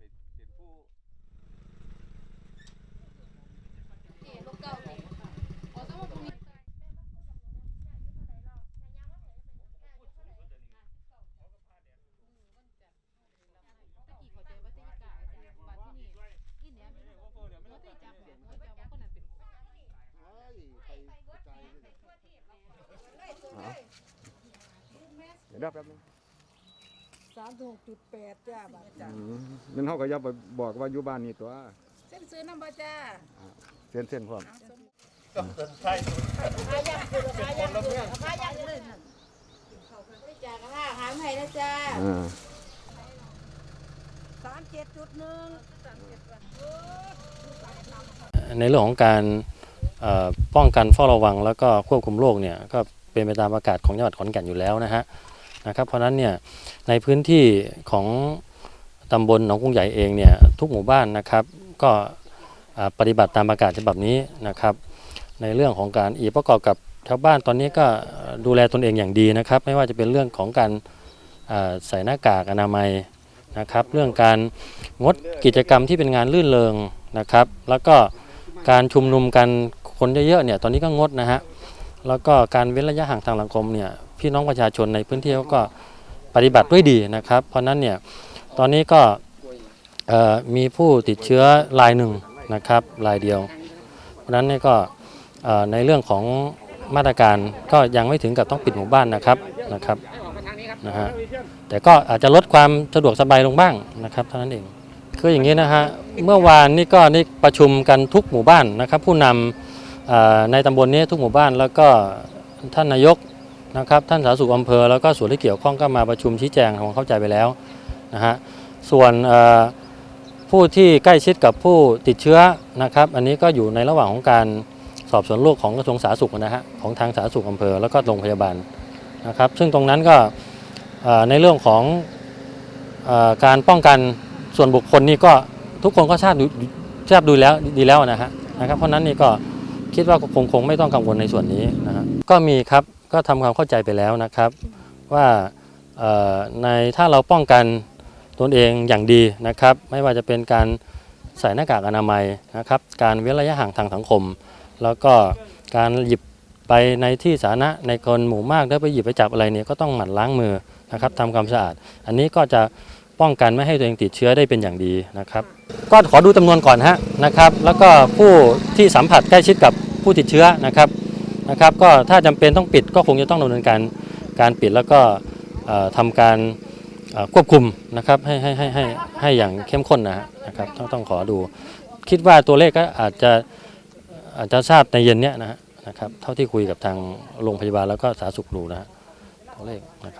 เป็นผู้เดี๋ยวแป๊บนึง สามหกจุดแปดจ้าบาทจ้าอืมนั่นเขาก็อย่าไปบอกว่าอยู่บ้านนี่ตัวเส้นซื้อน้ำบาจ้าเส้นเส้นพร้อมจากกระลาหามให้นะจ้าอ่าสามเจ็ดจุดหนึ่งในเรื่องของการเอ่อป้องกันเฝ้าระวังแล้วก็ควบคุมโรคเนี่ยก็เป็นไปตามประกาศของจังหวัดขอนแก่นอยู่แล้วนะฮะ นะครับ เพราะฉะนั้นเนี่ยในพื้นที่ของตำบลหนองกรุงใหญ่เองเนี่ยทุกหมู่บ้านนะครับ ก็ปฏิบัติตามประกาศฉบับนี้นะครับ ในเรื่องของการอีกประกอบกับชาวบ้านตอนนี้ก็ดูแลตนเองอย่างดีนะครับ ไม่ว่าจะเป็นเรื่องของการใส่หน้ากากอนามัยนะครับ เรื่องการงดกิจกรรมที่เป็นงานลื่นเริงนะครับ แล้วก็การชุมนุมกันคนเยอะๆเนี่ยตอนนี้ก็งดนะฮะแล้วก็การเว้นระยะห่างทางสังคมเนี่ย พี่น้องประชาชนในพื้นที่เขาก็ปฏิบัติด้วยดีนะครับ เพราะนั้นเนี่ยตอนนี้ก็มีผู้ติดเชื้อรายหนึ่งนะครับรายเดียว เพราะนั้นเนี่ยก็ในเรื่องของมาตรการก็ยังไม่ถึงกับต้องปิดหมู่บ้านนะครับนะครับนะฮะแต่ก็อาจจะลดความสะดวกสบายลงบ้างนะครับเท่านั้นเองคืออย่างนี้นะฮะเมื่อวานนี่ก็ได้ประชุมกันทุกหมู่บ้านนะครับ ผู้นำในตำบลนี้ทุกหมู่บ้านแล้วก็ท่านนายก นะครับท่านสาธารณสุขอำเภอแล้วก็ส่วนที่เกี่ยวข้องก็มาประชุมชี้แจงของเข้าใจไปแล้วนะฮะส่วนผู้ที่ใกล้ชิดกับผู้ติดเชื้อนะครับ อันนี้ก็อยู่ในระหว่างของการสอบสวนโรคของกระทรวงสาธารณสุขนะฮะของทางสาธารณสุขอำเภอแล้วก็โรงพยาบาลนะครับ ซึ่งตรงนั้นก็ในเรื่องของอการป้องกันส่วนบุคคลนี่ก็ทุกคนก็ทราบดูทราบดูแล้วดีแล้วนะฮะนะครับเพราะฉะนั้นนี่ก็คิดว่าคงคงไม่ต้องกังวลในส่วนนี้นะฮะก็มีครับ ก็ทำความเข้าใจไปแล้วนะครับ ว่าในถ้าเราป้องกันตนเองอย่างดีนะครับ ไม่ว่าจะเป็นการใส่หน้ากากอนามัยนะครับ การเว้นระยะห่างทางสังคม แล้วก็การหยิบไปในที่สาธารณะในคนหมู่มากแล้วไปหยิบไปจับอะไรเนี่ยก็ต้องหมั่นล้างมือนะครับทำความสะอาด อันนี้ก็จะป้องกันไม่ให้ตัวเองติดเชื้อได้เป็นอย่างดีนะครับ ก็ขอดูจำนวนก่อนฮะนะครับ แล้วก็ผู้ที่สัมผัสใกล้ชิดกับผู้ติดเชื้อนะครับ นะครับก็ถ้าจำเป็นต้องปิดก็คงจะต้องดำเนินการการปิดแล้วก็เอ่อทำการควบคุมนะครับให้ให้ให้ให้ให้อย่างเข้มข้นนะฮะนะครับต้องต้องขอดู คิดว่าตัวเลขก็อาจจะอาจจะทราบในเย็นเนี้ยนะฮะนะครับเท่าที่คุยกับทางโรงพยาบาลแล้วก็สาธารณสุขดูนะฮะตัวเลขนะครับ